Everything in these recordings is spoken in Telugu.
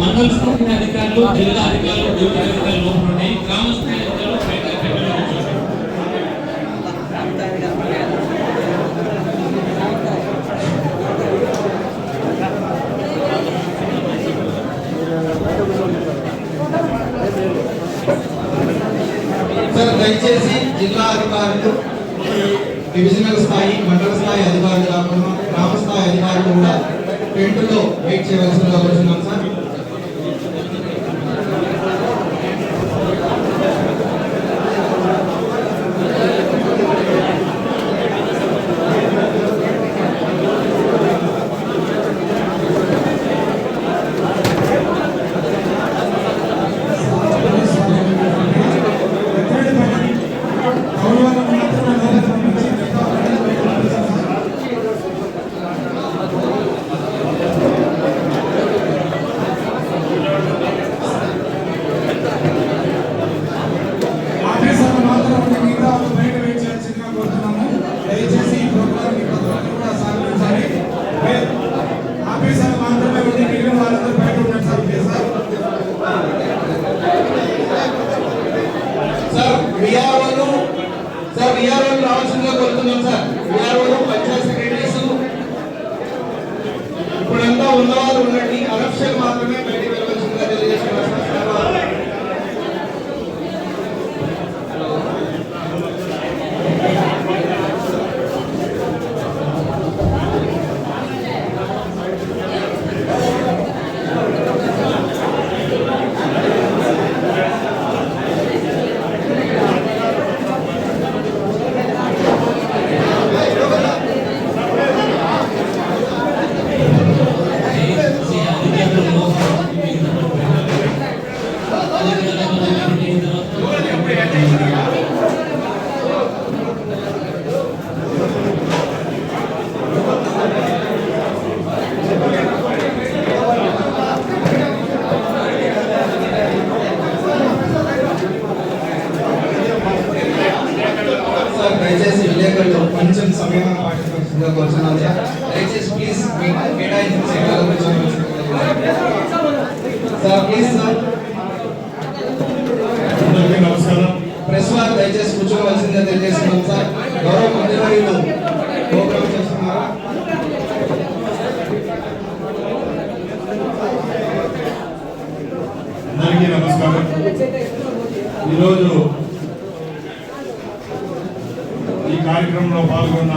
మండల స్థాయి అధికారులు జిల్లా అధికారులు డ్యూటీ అధికారులు లోపల ఉన్నాయి గ్రామ స్థాయి అధికారులు బయట సార్ దయచేసి జిల్లా అధికారులు డివిజనల్ స్థాయి మండల స్థాయి అధికారులు కాకుండా గ్రామ స్థాయి అధికారులు కూడా టెంట్లో వెయిట్ చేయవలసిందిగా కోరుతున్నాం సార్ ఆఫీసర్లు మాత్రం ఉంటే మిగతా వాళ్ళు బయట వెయిట్ చేయాల్సిందిగా కోరుతున్నాము దయచేసి ఈ ప్రోగ్రామ్ కూడా సహకరించాలి వే- ఆఫీసర్లు మాత్రమే ఉండి మిగిలిన వాళ్ళందరూ బయట ఉన్నారు సార్ ప్లీజ్ సార్ సార్ విఆర్ఓలు సార్ రావాల్సిందిగా కోరుతున్నాం సార్. విఆర్ఓలు సమయం పాటించవలసిందిగా కోరుతున్నాం సార్ దయచేసి ప్లీజ్ మీకు కేటాయించిన సమయంలో సార్ ప్లీజ్ సార్ నమస్కారం. ప్రెస్ వారు దయచేసి కూర్చోవలసిందిగా తెలియజేస్తున్నాం సార్. గౌరవ మంత్రివర్యులు ప్రోగ్రామ్ చేస్తున్నారా? అందరికీ నమస్కారం. ఈరోజు ఈ కార్యక్రమంలో పాల్గొన్న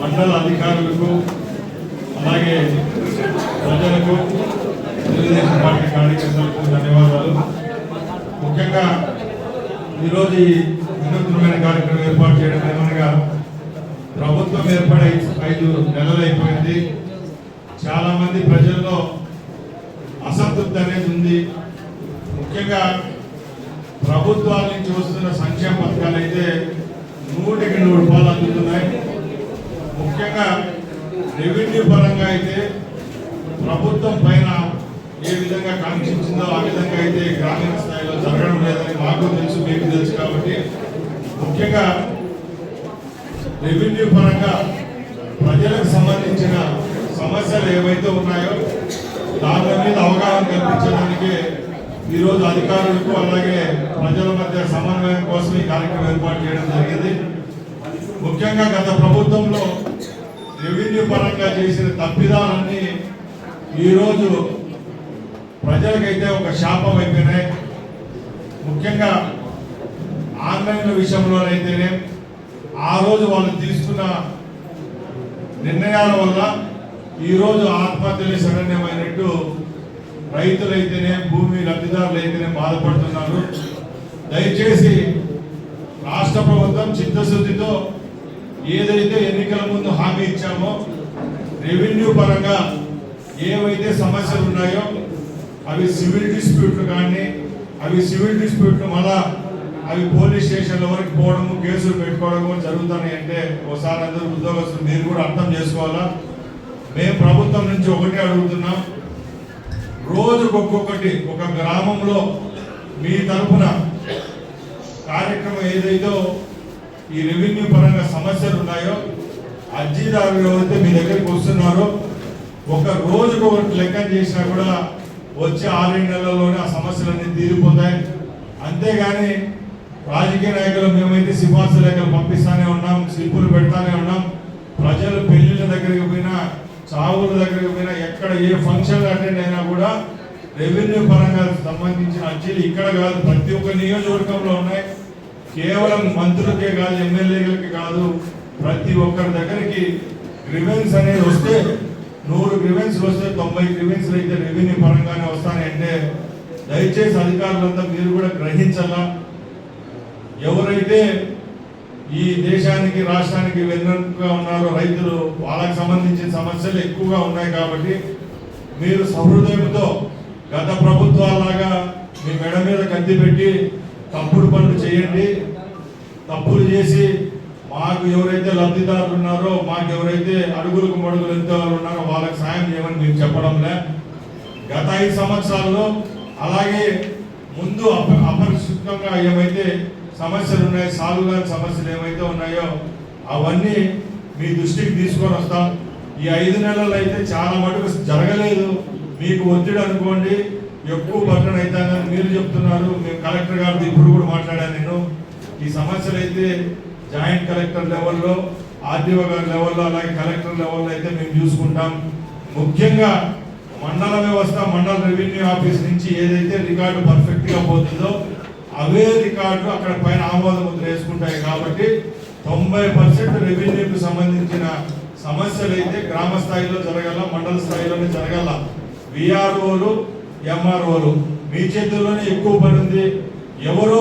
మండల అధికారులకు అలాగే ప్రజలకు తెలుగుదేశం పార్టీ కార్యకర్తలకు ధన్యవాదాలు. ముఖ్యంగా ఈరోజు ఈ వినూత్నమైన కార్యక్రమం ఏర్పాటు చేయడం ఏమనగా ప్రభుత్వం ఏర్పడే ఐదు నెలలైపోయింది చాలామంది ప్రజల్లో అసంతృప్తి అనేది ఉంది. ముఖ్యంగా ప్రభుత్వాల నుంచి వస్తున్న సంక్షేమ పథకాలు అయితే నూటికి నూరు రూపాయలు అందుతున్నాయి. ముఖ్యంగా రెవెన్యూ పరంగా అయితే ప్రభుత్వం పైన ఏ విధంగా కాంక్షించిందో ఆ విధంగా అయితే గ్రామీణ స్థాయిలో జరగడం లేదని మాకు తెలుసు మీకు తెలుసు కాబట్టి. ముఖ్యంగా రెవెన్యూ పరంగా ప్రజలకు సంబంధించిన సమస్యలు ఏవైతే ఉన్నాయో దాని మీద అవగాహన కల్పించడానికి ఈరోజు అధికారులకు అలాగే ప్రజల మధ్య సమన్వయం కోసం ఈ కార్యక్రమం ఏర్పాటు చేయడం జరిగింది. ముఖ్యంగా గత ప్రభుత్వంలో రెవెన్యూ పరంగా చేసిన తప్పిదాలన్నీ ఈరోజు ప్రజలకైతే ఒక శాపం అయిపోయినాయి. ముఖ్యంగా ఆన్లైన్ విషయంలోనైతేనే ఆ రోజు వాళ్ళు తీసుకున్న నిర్ణయాల వల్ల ఈరోజు ఆత్మహత్యలు శరణ్యమైనట్టు రైతులైతేనే భూమి లబ్ధిదారులు అయితేనే బాధపడుతున్నారు. దయచేసి రాష్ట్ర ప్రభుత్వం చిత్తశుద్ధితో ఏదైతే ఎన్నికల ముందు హామీ ఇచ్చామో రెవెన్యూ పరంగా ఏవైతే సమస్యలు ఉన్నాయో అవి సివిల్ డిస్ప్యూట్లు కానీ అవి సివిల్ డిస్ప్యూట్లు మళ్ళా అవి పోలీస్ స్టేషన్ల వరకు పోవడము కేసులు పెట్టుకోవడము జరుగుతున్నాయి అంటే ఒకసారి అందరూ ఉద్యోగస్తులు మీరు కూడా అర్థం చేసుకోవాలా? మేము ప్రభుత్వం నుంచి ఒకటే అడుగుతున్నాం. రోజుకు ఒక్కొక్కటి ఒక గ్రామంలో మీ తరపున కార్యక్రమం ఏదైతే ఈ రెవెన్యూ పరంగా సమస్యలు ఉన్నాయో అర్జీదారులు ఎవరైతే మీ దగ్గరికి వస్తున్నారో ఒక రోజుకు ఒకటి లెక్క చేసినా కూడా వచ్చే ఆరు నెలల్లోనే ఆ సమస్యలన్నీ తీరిపోతాయి. అంతేగాని రాజకీయ నాయకులు మేమైతే సిఫార్సు లేఖలు పంపిస్తానే ఉన్నాం స్లిప్పులు పెడతానే ఉన్నాం. ప్రజలు పెళ్ళిళ్ళ దగ్గరికి పోయినా చావుల దగ్గరికి పోయినా ఎక్కడ ఏ ఫంక్షన్ అటెండ్ అయినా కూడా రెవెన్యూ పరంగా సంబంధించిన అర్జీలు ఇక్కడ కాదు ప్రతి ఒక్క నియోజకవర్గంలో ఉన్నాయి. కేవలం మంత్రులకే కాదు ఎమ్మెల్యేలకి కాదు ప్రతి ఒక్కరి దగ్గరికి గ్రివెన్స్ అనేది వస్తే నూరు గ్రివెన్స్ వస్తే తొంభై గ్రివెన్స్ అయితే రెవెన్యూ పరంగానే వస్తాయంటే దయచేసి అధికారులంతా మీరు కూడా గ్రహించాలా? ఎవరైతే ఈ దేశానికి రాష్ట్రానికి వెన్నుగా ఉన్నారో. రైతులు వాళ్ళకి సంబంధించిన సమస్యలు ఎక్కువగా ఉన్నాయి కాబట్టి మీరు సహృదయంతో గత ప్రభుత్వాలాగా మీ మెడ మీద కత్తి పెట్టి తప్పుడు పనులు చేయండి. తప్పులు చేసి మాకు ఎవరైతే లబ్ధిదారులు ఉన్నారో మాకు ఎవరైతే అడుగులకు మడుగులు ఎంత ఉన్నారో వాళ్ళకి సాయం చేయమని మీరు చెప్పడంలే. గత ఐదు సంవత్సరాల్లో అలాగే ముందు అప ఏమైతే సమస్యలు ఉన్నాయో సాగు కాని సమస్యలు ఏమైతే ఉన్నాయో అవన్నీ మీ దృష్టికి తీసుకొని వస్తాం. ఈ ఐదు నెలలు అయితే చాలా మటుకు జరగలేదు. మీకు ఒత్తిడి అనుకోండి ఎక్కువ పట్టణ అవుతానని మీరు చెప్తున్నారు. మేము కలెక్టర్ గారితో ఇప్పుడు కూడా మాట్లాడాను నేను. ఈ సమస్యలు అయితే జాయింట్ కలెక్టర్ లెవెల్లో ఆర్డీఓ గారి లెవెల్లో అలాగే కలెక్టర్ లెవెల్లో అయితే మేము చూసుకుంటాం. ముఖ్యంగా మండల వ్యవస్థ మండల రెవెన్యూ ఆఫీస్ నుంచి ఏదైతే రికార్డు పర్ఫెక్ట్గా పోతుందో అవే రికార్డు అక్కడ పైన ఆమోద ముద్ర వేసుకుంటాయి కాబట్టి తొంభై పర్సెంట్ రెవెన్యూకి సంబంధించిన సమస్యలు అయితే గ్రామ స్థాయిలో జరగాల మండల స్థాయిలోనే జరగాల విఆర్ఓలు ఎంఆర్ఓలు మీ చేతుల్లోనే ఎక్కువ పని ఉంది. ఎవరో